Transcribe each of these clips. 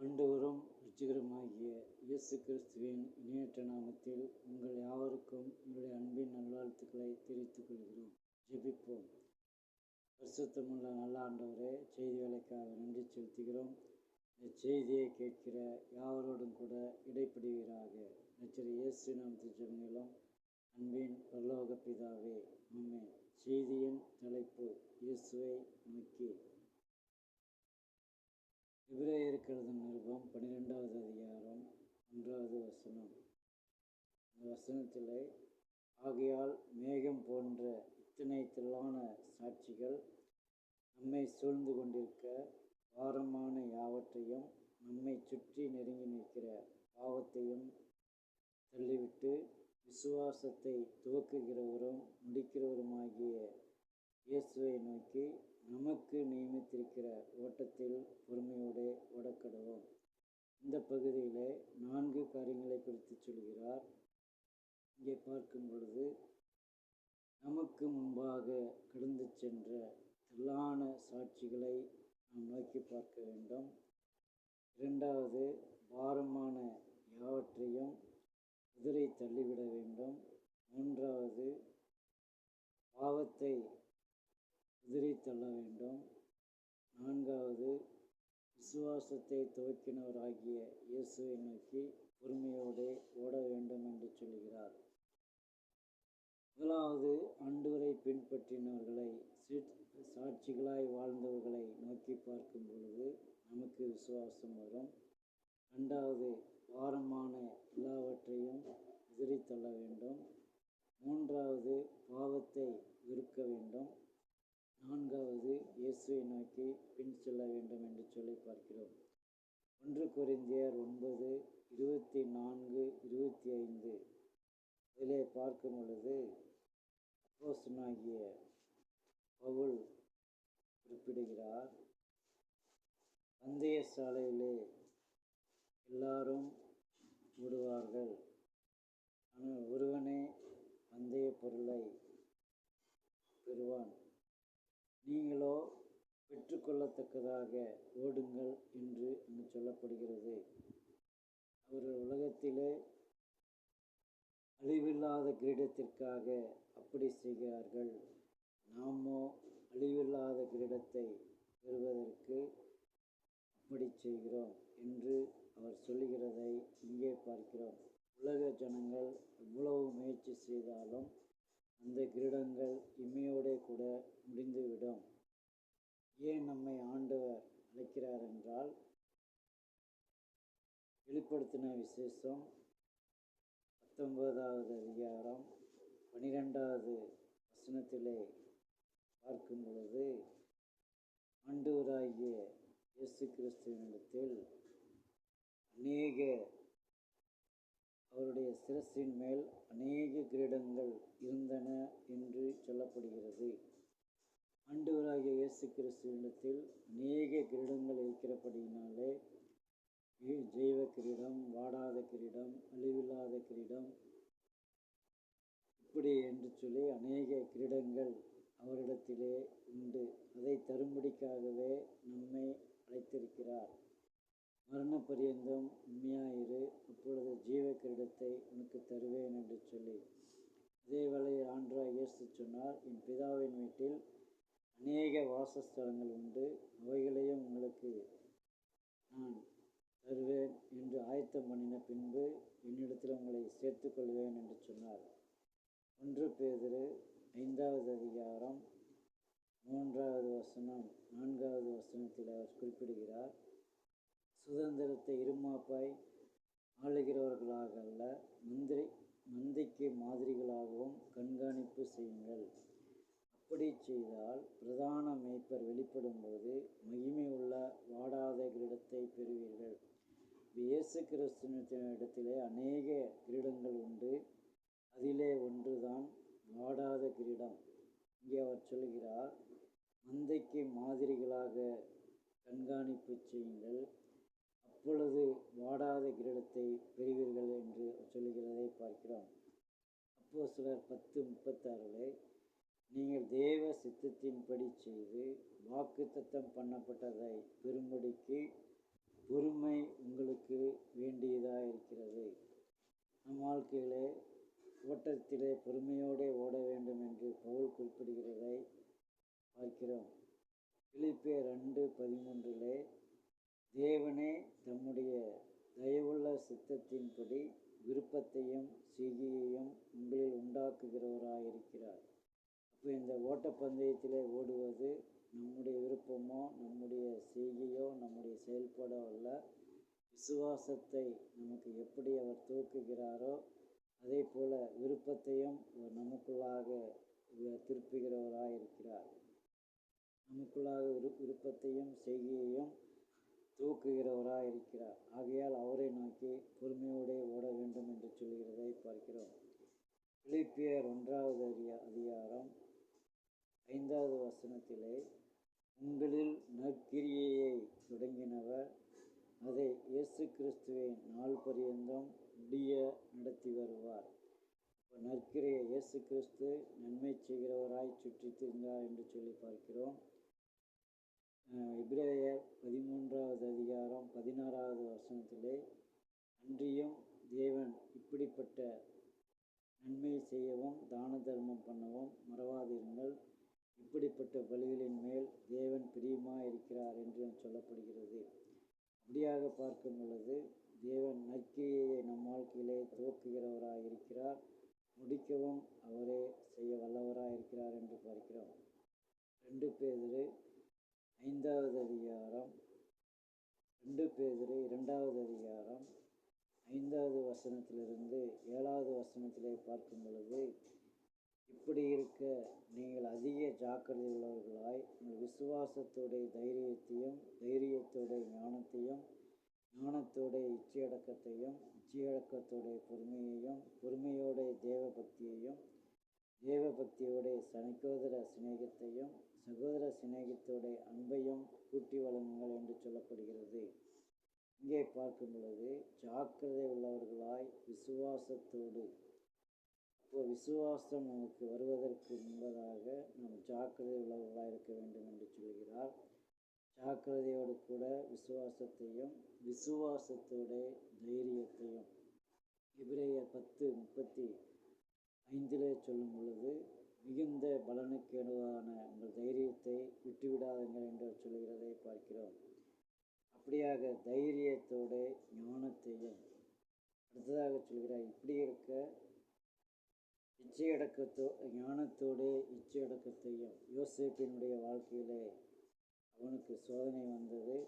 ஆண்டவரும் ருச்சிகரமாகிய இயேசு கிறிஸ்துவின் இணையற்ற நாமத்தில் உங்கள் யாவருக்கும் உங்களுடைய அன்பின் நல்வாழ்த்துக்களை தெரிவித்துக் கொள்கிறோம். ஜெபிப்போம். பரிசுத்தமுள்ள நல்ல ஆண்டவரே செய்தி வேலைக்காக நன்றி செலுத்துகிறோம். இந்த செய்தியை கேட்கிற யாவரோடும் கூட இடைப்படுகிறாக நச்சரி இயேசு நாமத்தில் ஜெபங்களும் அன்பின் பரலோக பிதாவே உண்மை செய்தியின் தலைப்பு இயேசுவை நோக்கி. எபிரேயருக்கு எழுதும் நிருபம் பன்னிரெண்டாவது அதிகாரம் ஒன்றாவது வசனம். இந்த வசனத்திலே ஆகையால் மேகம் போன்ற இத்தனை திரளான சாட்சிகள் நம்மை சூழ்ந்து கொண்டிருக்க பாரமான யாவற்றையும் நம்மை சுற்றி நெருங்கி நிற்கிற பாவத்தையும் தள்ளிவிட்டு விசுவாசத்தை துவக்குகிறவரும் முடிக்கிறவருமாகிய இயேசுவை நோக்கி நமக்கு வைத்திருக்கிற ஓட்டத்தில் பொறுமையோடு ஓடக்கடவோம். இந்த பகுதியில் நான்கு காரியங்களை குறித்து சொல்கிறார். இங்கே பார்க்கும் பொழுது நமக்கு முன்பாக கடந்து சென்ற திரளான சாட்சிகளை நாம் நோக்கி பார்க்க வேண்டும். இரண்டாவது பாரமான யாவற்றையும் குதிரை தள்ளிவிட வேண்டும். மூன்றாவது பாவத்தை குதிரை தள்ள வேண்டும். நான்காவது விசுவாசத்தை துவக்கினவராகிய இயேசுவை நோக்கி பொறுமையோடு ஓட வேண்டும் என்று சொல்கிறார் முதலாவது ஆண்டவரை பின்பற்றினவர்களை சாட்சிகளாய் வாழ்ந்தவர்களை நோக்கி பார்க்கும் பொழுது நமக்கு விசுவாசம் வரும். ரெண்டாவது பாரமான எல்லாவற்றையும் எதிரித்தள்ள வேண்டும். மூன்றாவது பாவத்தை வெறுக்க வேண்டும் நான்காவது இயேசுவை நோக்கி பின் செல்ல வேண்டும் என்று சொல்லி பார்க்கிறோம். ஒன்று கொரிந்தியர் ஒன்பது இருபத்தி நான்கு இருபத்தி ஐந்து. இதிலே பார்க்கும் பொழுது அப்போசனாகிய பவுல் குறிப்பிடுகிறார் பந்தய சாலையிலே எல்லாரும் ஓடுவார்கள் ஆனால் ஒருவனே பந்தய பொருளை பெறுவான். நீங்களோ பெற்றுக்கொள்ளத்தக்கதாக ஓடுங்கள் என்று அங்கு சொல்லப்படுகிறது. அவர்கள் உலகத்திலே அழிவில்லாத கிரீடத்திற்காக அப்படி செய்கிறார்கள். நாமோ அழிவில்லாத கிரீடத்தை பெறுவதற்கு அப்படி செய்கிறோம் என்று அவர் சொல்லுகிறதை இங்கே பார்க்கிறோம். உலக ஜனங்கள் எவ்வளவு முயற்சி செய்தாலும் அந்த கிரீடங்கள் இம்மையோடே கூட முடிந்துவிடும். ஏன் நம்மை ஆண்டவர் அழைக்கிறார் என்றால் வெளிப்படுத்தின விசேஷம் பத்தொன்பதாவது அதிகாரம் பனிரெண்டாவது வசனத்திலே பார்க்கும் பொழுது ஆண்டவராகிய இயேசு கிறிஸ்துவனிடத்தில் அநேக அவருடைய சிரசின் மேல் அநேக கிரீடங்கள் இருந்தன என்று சொல்லப்படுகிறது. ஆண்டவராகிய இயேசு கிறிஸ்துவனிடத்தில் அநேக கிரீடங்கள் இருக்கிறபடியினாலே ஜெய்வ கிரீடம் வாடாத கிரீடம் அழிவில்லாத கிரீடம் இப்படி என்று சொல்லி அநேக கிரீடங்கள் அவரிடத்திலே உண்டு. அதை தரும்படிக்காகவே நம்மை அழைத்திருக்கிறார். மரண பரியந்தம் உண்மையாயிரு அப்பொழுது ஜீவ கிரீடத்தை உனக்கு தருவேன் என்று சொல்லி. இதே வேளையில் ஆண்ட்ரா இயேசு சொன்னார் என் பிதாவின் வீட்டில் அநேக வாசஸ்தலங்கள் உண்டு அவைகளையும் உங்களுக்கு நான் தருவேன் என்று ஆயத்தம் பண்ணின பின்பு என்னிடத்தில் உங்களை சேர்த்துக்கொள்வேன் என்று சொன்னார். ஒன்று பேதிரு ஐந்தாவது அதிகாரம் மூன்றாவது வசனம் நான்காவது வசனத்தில் அவர் குறிப்பிடுகிறார் சுதந்திரத்தை இருமாப்பாய் ஆளுகிறவர்களாக அல்ல மந்திரி மந்தைக்கு மாதிரிகளாகவும் கண்காணிப்பு செய்யுங்கள். அப்படி செய்தால் பிரதான மேய்ப்பர் வெளிப்படும் போது மகிமை உள்ள வாடாத கிரீடத்தை பெறுவீர்கள் இயேசு கிறிஸ்துவத்தினிடத்திலே அநேக கிரீடங்கள் உண்டு. அதிலே ஒன்றுதான் வாடாத கிரீடம். இங்கே அவர் சொல்கிறார் மந்தைக்கு மாதிரிகளாக கண்காணிப்பு செய்யுங்கள். அப்பொழுது வாடாத கிரீடத்தை பெறுவீர்கள் என்று சொல்லுகிறதை பார்க்கிறோம். அப்போ சிலர் பத்து முப்பத்தாறில் நீங்கள் தேவ சித்தத்தின்படி செய்து வாக்கு தத்தம் பண்ணப்பட்டதை பெரும்படிக்கு பொறுமை உங்களுக்கு வேண்டியதாக இருக்கிறது நம் வாழ்க்கையிலே ஓட்டத்திலே பொறுமையோடு ஓட வேண்டும் என்று பவுல் குறிப்பிடுகிறதை பார்க்கிறோம். கிளிப்பே ரெண்டு பதிமூன்றிலே தேவனே தம்முடைய தயவுள்ள சித்தத்தின்படி விருப்பத்தையும் செய்தியையும் உங்களில் உண்டாக்குகிறவராயிருக்கிறார். இப்போ இந்த ஓட்டப்பந்தயத்திலே ஓடுவது நம்முடைய விருப்பமோ நம்முடைய செய்கையோ நம்முடைய செயல்பாடோ அல்ல. விசுவாசத்தை நமக்கு எப்படி அவர் தூக்குகிறாரோ அதே போல விருப்பத்தையும் நமக்குள்ளாக திருப்புகிறவராக இருக்கிறார் நமக்குள்ளாக விரு விருப்பத்தையும் செய்கையையும் தூக்குகிறவராக இருக்கிறார் ஆகையால் அவரை நோக்கி பொறுமையோடே ஓட வேண்டும் என்று சொல்கிறதை பார்க்கிறோம். பிலிப்பியர் ஒன்றாவது அறிய அதிகாரம் ஐந்தாவது வசனத்திலே உங்களில் நற்கிரியையை தொடங்கினவர் அதை இயேசு கிறிஸ்துவின் நாள் பரியந்தம் முடிய நடத்தி வருவார். இப்போ இயேசு கிறிஸ்து நன்மை செய்கிறவராய் சுற்றி திரிந்தார் என்று சொல்லி பார்க்கிறோம். இப்ரேயர் பதிமூன்றாவது அதிகாரம் பதினாறாவது வசனத்திலே அன்றியும் தேவன் இப்படிப்பட்ட நன்மை செய்யவும் தான தர்மம் பண்ணவும் மறவாதிருங்கள். இப்படிப்பட்ட பலிகளின் மேல் தேவன் பிரியமாக இருக்கிறார் என்று சொல்லப்படுகிறது. அப்படியாக பார்க்கும் பொழுது தேவன் நற்கிரியை நம் வாழ்க்கையிலே துவக்குகிறவராக இருக்கிறார் முடிக்கவும் அவரே செய்ய வல்லவராக இருக்கிறார் என்று பார்க்கிறோம். ரெண்டு பேர் ஐந்தாவது அதிகாரம் ரெண்டு பேதிரு இரண்டாவது அதிகாரம் ஐந்தாவது வசனத்திலிருந்து ஏழாவது வசனத்திலே பார்க்கும் பொழுது இப்படி இருக்க நீங்கள் அதிக ஜாக்கிரதை உள்ளவர்களாய் உங்கள் விசுவாசத்தோடைய தைரியத்தையும் தைரியத்தோடைய ஞானத்தையும் ஞானத்தோடைய இச்சையடக்கத்தையும் இச்சையடக்கத்தோடைய பொறுமையையும் பொறுமையோடைய தேவபக்தியையும் தேவபக்தியோடைய சனிக்கோதர சிநேகத்தையும் சகோதர சிநேகித்தோடைய அன்பையும் கூட்டி வழங்குங்கள் என்று சொல்லப்படுகிறது. இங்கே பார்க்கும் பொழுது ஜாக்கிரதை உள்ளவர்களாய் விசுவாசத்தோடு இப்போ விசுவாசம் நமக்கு வருவதற்கு முன்பதாக நாம் ஜாக்கிரதை உள்ளவர்களாக இருக்க வேண்டும் என்று சொல்கிறார். ஜாக்கிரதையோடு கூட விசுவாசத்தையும் விசுவாசத்தோட தைரியத்தையும். இபிரேயர் பத்து முப்பத்தி ஐந்திலே சொல்லும் பொழுது மிகுந்த பலனுக்கேதுவான உங்கள் தைரியத்தை விட்டுவிடாதுங்கள் என்று சொல்கிறதை பார்க்கிறோம். அப்படியாக தைரியத்தோடு ஞானத்தையும் அடுத்ததாக சொல்கிறார் இப்படி இருக்க இச்சையடக்கத்தோ ஞானத்தோடு இச்சையடக்கத்தையும் யோசேப்பினுடைய வாழ்க்கையிலே அவனுக்கு சோதனை வந்தது.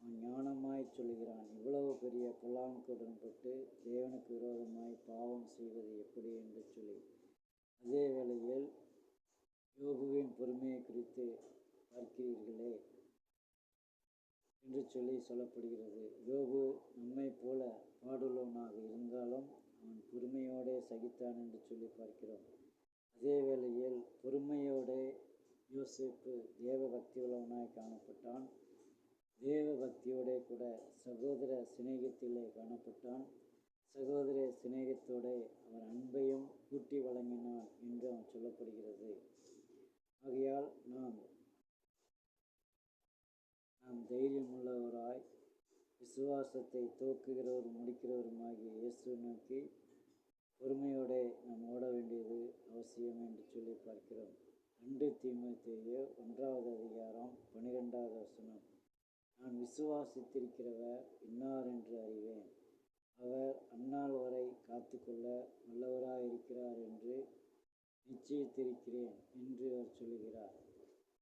அவன் ஞானமாய் சொல்கிறான் இவ்வளவு பெரிய புல்லாமுக்குடன்பட்டு தேவனுக்கு விரோதமாய் பாவம் செய்வது எப்படி என்று சொல்லி. அதே வேளையில் யோகுவின் பொறுமையை குறித்து பார்க்கிறீர்களே என்று சொல்லி சொல்லப்படுகிறது. யோகு நம்மை போல பாடுள்ளவனாக இருந்தாலும் அவன் பொறுமையோடே சகித்தான் என்று சொல்லி பார்க்கிறோம். அதே வேளையில் பொறுமையோடே யோசிப்பு தேவ பக்தி உள்ளவனாய் காணப்பட்டான். தேவ பக்தியோடே கூட சகோதர சிநேகத்திலே காணப்பட்டான். சகோதர சிநேகத்தோடே அவர் அன்பையும் கூட்டி வழங்கினான் என்று அவன் சொல்லப்படுகிறது. ஆகையால் நாம் நாம் தைரியமுள்ளவராய் விசுவாசத்தை துவக்குகிறவர் முடிக்கிறவருமாகிய இயேசு நோக்கி பொறுமையோடு நாம் ஓட வேண்டியது அவசியம் என்று சொல்லி பார்க்கிறோம். ரெண்டு தீமத்தேயோ ஒன்றாவது அதிகாரம் பன்னிரெண்டாவது வசனம். நான் விசுவாசித்திருக்கிறவர் இன்னார் என்று அறிவேன். அவர் அந்நாள் வரை காத்துக்கொள்ள வல்லவராயிருக்கிறார் என்று நிச்சயித்திருக்கிறேன் என்று அவர் சொல்கிறார்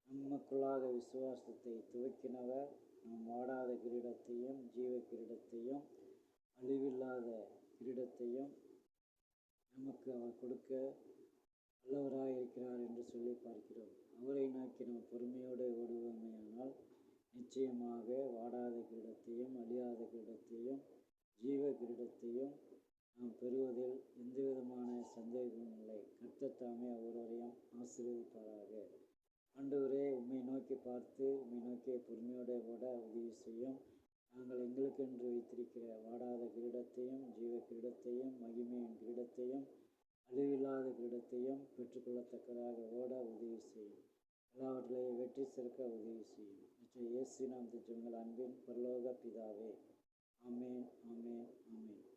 நமக்குள்ளாக விசுவாசத்தை துவக்கினவர் நாம் வாடாத கிரீடத்தையும் ஜீவ கிரீடத்தையும் அழிவில்லாத கிரீடத்தையும் நமக்கு அவர் கொடுக்க வல்லவராக இருக்கிறார் என்று சொல்லி பார்க்கிறோம். அவரை நோக்கி நாம் பொறுமையோடு ஓடுவோமேயானால் நிச்சயமாக வாடாத கிரீடத்தையும் அழியாத கிரீடத்தையும் ஜீவ கிரீடத்தையும் நாம் பெறுவதில் எந்தவிதமான சந்தேகமும் இல்லை. கர்த்தத்தாமே ஒவ்வொருவரையும் ஆசீர்வதிப்பாராக. ஆண்டவரே உம்மை நோக்கி பார்த்து உம்மை நோக்கிய பொறுமையோட ஓட உதவி செய்யும். நாங்கள் எங்களுக்கென்று வைத்திருக்கிற வாடாத கிரீடத்தையும் ஜீவ கிரீடத்தையும் மகிமையின் கிரீடத்தையும் அழிவில்லாத கிரீடத்தையும் பெற்றுக்கொள்ளத்தக்கதாக ஓட உதவி செய்யும். எல்லாவற்றிலையும் வெற்றி சிறக்க உதவி செய்யும். இயேசு நாம் திட்டங்கள் அன்பின் பரலோக பிதாவே. Amen, amen, amen.